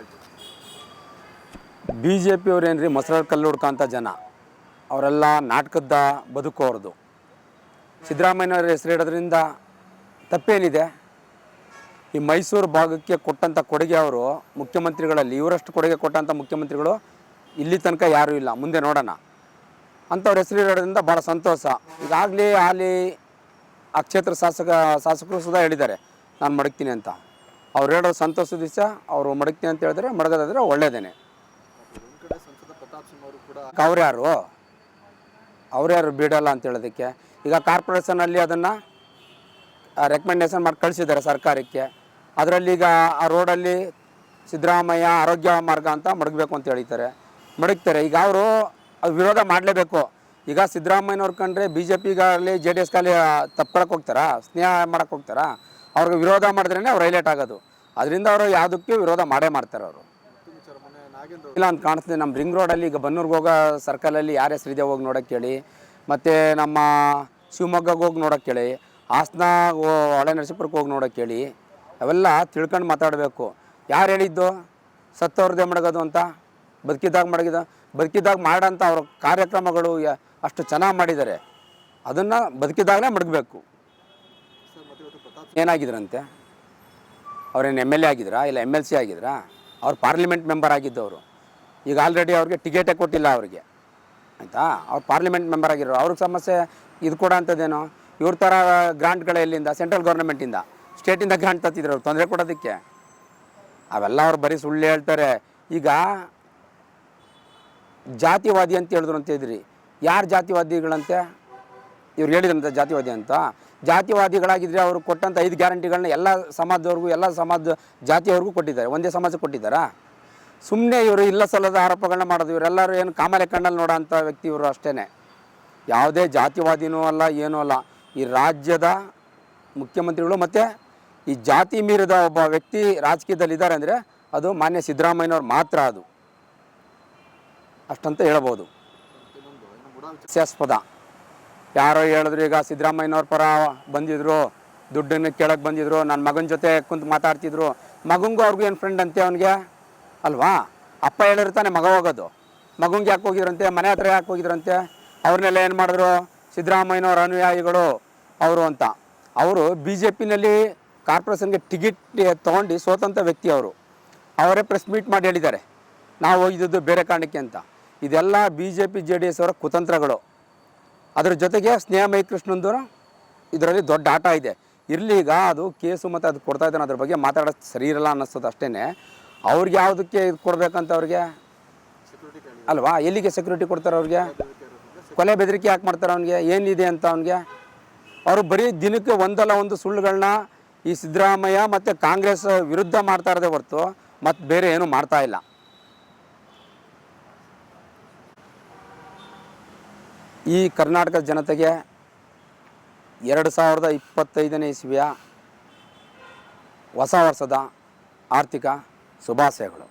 ಏನು B J ಪಿಯವ್ರು ರೀ ಮೊಸರಲ್ಲಿ ಕಲ್ಲು ಹುಡ್ಕೋಂಥ ಜನ? ಅವರೆಲ್ಲ ನಾಟಕದ ಬದುಕೋರ್ದು ಸಿದ್ದರಾಮಯ್ಯವ್ರ ಹೆಸರು ಇಡೋದ್ರಿಂದ ತಪ್ಪೇನಿದೆ? ಈ ಮೈಸೂರು ಭಾಗಕ್ಕೆ ಕೊಟ್ಟಂಥ ಕೊಡುಗೆ ಅವರು ಮುಖ್ಯಮಂತ್ರಿಗಳಲ್ಲಿ, ಇವರಷ್ಟು ಕೊಡುಗೆ ಕೊಟ್ಟಂಥ ಮುಖ್ಯಮಂತ್ರಿಗಳು ಇಲ್ಲಿ ತನಕ ಯಾರೂ ಇಲ್ಲ. ಮುಂದೆ ನೋಡೋಣ. ಅಂಥವ್ರ ಹೆಸರು ಇಡೋದ್ರಿಂದ ಭಾಳ ಸಂತೋಷ. ಈಗಾಗಲೇ ಅಲ್ಲಿ ಆ ಕ್ಷೇತ್ರ ಶಾಸಕ, ಶಾಸಕರು ಸುಧಾ ಹೇಳಿದ್ದಾರೆ. ನಾನು ಮಡಗ್ತೀನಿ ಅಂತ. ಅವ್ರು ಹೇಳೋ ಸಂತೋಷ ದಿವಸ ಅವರು ಮಡಗ್ತೀನಿ ಅಂತ ಹೇಳಿದ್ರೆ ಮಡಗೋದಾದ್ರೆ ಒಳ್ಳೇದೇನೆ. ಅವ್ರು ಯಾರು? ಅವರು ಅವ್ರ್ಯಾರು ಬಿಡಲ್ಲ ಅಂತ ಹೇಳೋದಕ್ಕೆ? ಈಗ ಕಾರ್ಪೊರೇಷನಲ್ಲಿ ಅದನ್ನು ರೆಕಮೆಂಡೇಶನ್ ಮಾಡಿ ಕಳಿಸಿದ್ದಾರೆ ಸರ್ಕಾರಕ್ಕೆ. ಅದರಲ್ಲಿ ಈಗ ಆ ರೋಡಲ್ಲಿ ಸಿದ್ದರಾಮಯ್ಯ ಆರೋಗ್ಯ ಮಾರ್ಗ ಅಂತ ಮಡಗಬೇಕು ಅಂತ ಹೇಳಿದ್ದಾರೆ. ಮಡಗ್ತಾರೆ. ಈಗ ಅವರು ಅದು ವಿರೋಧ ಮಾಡಲೇಬೇಕು. ಈಗ ಸಿದ್ದರಾಮಯ್ಯನವ್ರು ಕಂಡ್ರೆ ಬಿ ಜೆ ಪಿಗಾಗಲಿ ಜೆ ಡಿ ಎಸ್ಗಾಗಲಿ ತಪ್ಕೊಳಕ್ಕೆ ಹೋಗ್ತಾರಾ? ಸ್ನೇಹ ಮಾಡಕ್ಕೆ ಹೋಗ್ತಾರಾ? ಅವ್ರಿಗೆ ವಿರೋಧ ಮಾಡಿದ್ರೇ ಅವ್ರು ಹೈಲೈಟ್ ಆಗೋದು. ಅದರಿಂದ ಅವರು ಯಾವುದಕ್ಕೂ ವಿರೋಧ ಮಾಡೇ ಮಾಡ್ತಾರೆ ಅವರು. ಇಲ್ಲ ಅಂತ ಕಾಣಿಸ್ತದೆ. ನಮ್ಮ ರಿಂಗ್ ರೋಡಲ್ಲಿ ಈಗ ಬನ್ನೂರ್ಗೆ ಹೋಗೋ ಸರ್ಕಲಲ್ಲಿ ಯಾರ ಹೆಸರಿದೆ ಹೋಗಿ ನೋಡೋಕೆ ಹೇಳಿ ಮತ್ತು ನಮ್ಮ ಶಿವಮೊಗ್ಗಗೆ ಹೋಗಿ ನೋಡಕ್ಕೆ ಹೇಳಿ ಹಾಸನ ಹೊಳೆ ನರಸೀಪುರಕ್ಕೆ ಹೋಗಿ ನೋಡಕ್ಕೆ ಹೇಳಿ ಅವೆಲ್ಲ ತಿಳ್ಕೊಂಡು ಮಾತಾಡಬೇಕು. ಯಾರು ಹೇಳಿದ್ದು? ಸತ್ತವ್ರದ್ದೇ ಮಡಗೋದು ಅಂತ? ಬದುಕಿದ್ದಾಗ ಮಡಗಿದ, ಬದುಕಿದ್ದಾಗ ಮಾಡೋಂಥ ಅವ್ರ ಕಾರ್ಯಕ್ರಮಗಳು ಅಷ್ಟು ಚೆನ್ನಾಗಿ ಮಾಡಿದ್ದಾರೆ. ಅದನ್ನು ಬದುಕಿದಾಗಲೇ ಮಡಗಬೇಕು. ಏನಾಗಿದ್ರಂತೆ? ಅವ್ರೇನು ಎಂ ಎಲ್ ಎ ಆಗಿದ್ರಾ ಇಲ್ಲ ಎಂ ಎಲ್ ಸಿ ಆಗಿದ್ರಾ? ಅವ್ರು ಪಾರ್ಲಿಮೆಂಟ್ ಮೆಂಬರ್ ಆಗಿದ್ದವರು. ಈಗ ಆಲ್ರೆಡಿ ಅವ್ರಿಗೆ ಟಿಕೆಟೇ ಕೊಟ್ಟಿಲ್ಲ ಅವ್ರಿಗೆ. ಆಯಿತಾ? ಅವ್ರು ಪಾರ್ಲಿಮೆಂಟ್ ಮೆಂಬರ್ ಆಗಿರೋ ಅವ್ರಿಗೆ ಸಮಸ್ಯೆ ಇದು ಕೊಡೋ ಅಂಥದ್ದೇನು ಇವ್ರ ಥರ ಗ್ರಾಂಟ್ಗಳ ಎಲ್ಲಿಂದ ಸೆಂಟ್ರಲ್ ಗೌರ್ಮೆಂಟಿಂದ ಸ್ಟೇಟಿಂದ ಗ್ರಾಂಟ್ ತತ್ತಿದ್ರು ಅವ್ರು. ತೊಂದರೆ ಕೊಡೋದಕ್ಕೆ. ಅವೆಲ್ಲ ಅವ್ರು ಬರೀ ಸುಳ್ಳು ಹೇಳ್ತಾರೆ. ಈಗ ಜಾತಿವಾದಿ ಅಂತ ಹೇಳಿದ್ರು ಅಂತ ಇದ್ರಿ. ಯಾರು ಜಾತಿವಾದಿಗಳಂತೆ? ಇವ್ರು ಹೇಳಿದ್ರಂತ ಜಾತಿವಾದಿ ಅಂತ. ಜಾತಿವಾದಿಗಳಾಗಿದ್ದರೆ ಅವರು ಕೊಟ್ಟಂಥ ಐದು ಗ್ಯಾರಂಟಿಗಳನ್ನ ಎಲ್ಲ ಸಮಾಜದವ್ರಿಗೂ, ಎಲ್ಲ ಸಮಾಜ ಜಾತಿಯವ್ರಿಗೂ ಕೊಟ್ಟಿದ್ದಾರೆ. ಒಂದೇ ಸಮಾಜ ಕೊಟ್ಟಿದ್ದಾರಾ? ಸುಮ್ಮನೆ ಇವರು ಇಲ್ಲ ಸಲ್ಲದ ಆರೋಪಗಳನ್ನ ಮಾಡೋದು, ಇವರೆಲ್ಲರೂ ಏನು ಕಾಮಲೆ ಕಣ್ಣಲ್ಲಿ ನೋಡೋ ಅಂಥ ವ್ಯಕ್ತಿ ಇವರು ಅಷ್ಟೇ ಯಾವುದೇ ಜಾತಿವಾದಿನೂ ಅಲ್ಲ, ಏನೂ ಅಲ್ಲ. ಈ ರಾಜ್ಯದ ಮುಖ್ಯಮಂತ್ರಿಗಳು ಮತ್ತು ಈ ಜಾತಿ ಮೀರಿದ ಒಬ್ಬ ವ್ಯಕ್ತಿ ರಾಜಕೀಯದಲ್ಲಿ ಇದ್ದಾರೆ ಅಂದರೆ ಅದು ಮಾನ್ಯ ಸಿದ್ದರಾಮಯ್ಯನವ್ರು ಮಾತ್ರ ಅದು. ಅಷ್ಟಂತ ಹೇಳ್ಬೋದು. ಹಾಸ್ಯಾಸ್ಪದ. ಯಾರೋ ಹೇಳಿದ್ರು, ಈಗ ಸಿದ್ದರಾಮಯ್ಯನವ್ರ ಪರ ಬಂದಿದ್ರು, ದುಡ್ಡನ್ನು ಕೇಳಕ್ಕೆ ಬಂದಿದ್ರು ನನ್ನ ಮಗನ ಜೊತೆ ಕುಂತು ಮಾತಾಡ್ತಿದ್ರು, ಮಗಂಗೂ ಅವ್ರಿಗೂ ಏನು ಫ್ರೆಂಡ್ ಅಂತೆ ಅವನಿಗೆ? ಅಲ್ವಾ? ಅಪ್ಪ ಹೇಳಿರ್ತಾನೆ ಮಗ ಹೋಗೋದು. ಮಗಂಗೆ ಯಾಕೆ ಹೋಗಿದ್ರಂತೆ? ಮನೆ ಹತ್ರ ಯಾಕೆ ಹೋಗಿದ್ರಂತೆ? ಅವ್ರನ್ನೆಲ್ಲ ಏನು ಮಾಡಿದ್ರು? ಸಿದ್ದರಾಮಯ್ಯನವ್ರ ಅನುಯಾಯಿಗಳು ಅವರು ಅಂತ. ಅವರು ಬಿ ಜೆ ಪಿನಲ್ಲಿ ಕಾರ್ಪೊರೇಷನ್ಗೆ ಟಿಕೆಟ್ ತೊಗೊಂಡು ಸೋತಂಥ ವ್ಯಕ್ತಿ ಅವರು. ಅವರೇ ಪ್ರೆಸ್ ಮೀಟ್ ಮಾಡಿ ಹೇಳಿದ್ದಾರೆ. ನಾವು ಹೋಗಿದ್ದು ಬೇರೆ ಕಾರಣಕ್ಕೆ ಅಂತ. ಇದೆಲ್ಲ B J P J D S ಅವರ ಕುತಂತ್ರಗಳು. ಅದ್ರ ಜೊತೆಗೆ ಸ್ನೇಹ ಮೈ ಕೃಷ್ಣಂದು ಇದರಲ್ಲಿ ದೊಡ್ಡ ಆಟ ಇದೆ. ಇರಲಿ ಈಗ ಅದು ಕೇಸು ಮತ್ತು ಅದು ಕೊಡ್ತಾ ಇದ್ದಾನೆ ಅದ್ರ ಬಗ್ಗೆ ಮಾತಾಡೋದು ಸರಿ ಇರಲ್ಲ ಅನ್ನಿಸ್ತದೆ ಅಷ್ಟೇ ಅವ್ರಿಗೆ ಯಾವುದಕ್ಕೆ ಇದು ಕೊಡಬೇಕಂತ ಅವ್ರಿಗೆ? ಅಲ್ವಾ? ಎಲ್ಲಿಗೆ ಸೆಕ್ಯೂರಿಟಿ ಕೊಡ್ತಾರೆ ಅವ್ರಿಗೆ? ಕೊಲೆ ಬೆದರಿಕೆ ಯಾಕೆ ಮಾಡ್ತಾರೆ ಅವ್ನಿಗೆ? ಏನಿದೆ ಅಂತ ಅವನಿಗೆ? ಅವರು ಬರೀ ದಿನಕ್ಕೆ ಒಂದಲ್ಲ ಒಂದು ಸುಳ್ಳುಗಳನ್ನ ಈ ಸಿದ್ದರಾಮಯ್ಯ ಮತ್ತು ಕಾಂಗ್ರೆಸ್ ವಿರುದ್ಧ ಮಾಡ್ತಾ ಇರೋದೇ ಹೊರತು ಮತ್ತು ಬೇರೆ ಏನೂ ಮಾಡ್ತಾ ಇಲ್ಲ. ಈ ಕರ್ನಾಟಕದ ಜನತೆಗೆ ಎರಡು ಸಾವಿರದ ಇಪ್ಪತ್ತೈದನೇ ಇಸ್ವಿಯ ಹೊಸ ವರ್ಷದ ಆರ್ಥಿಕ ಶುಭಾಶಯಗಳು.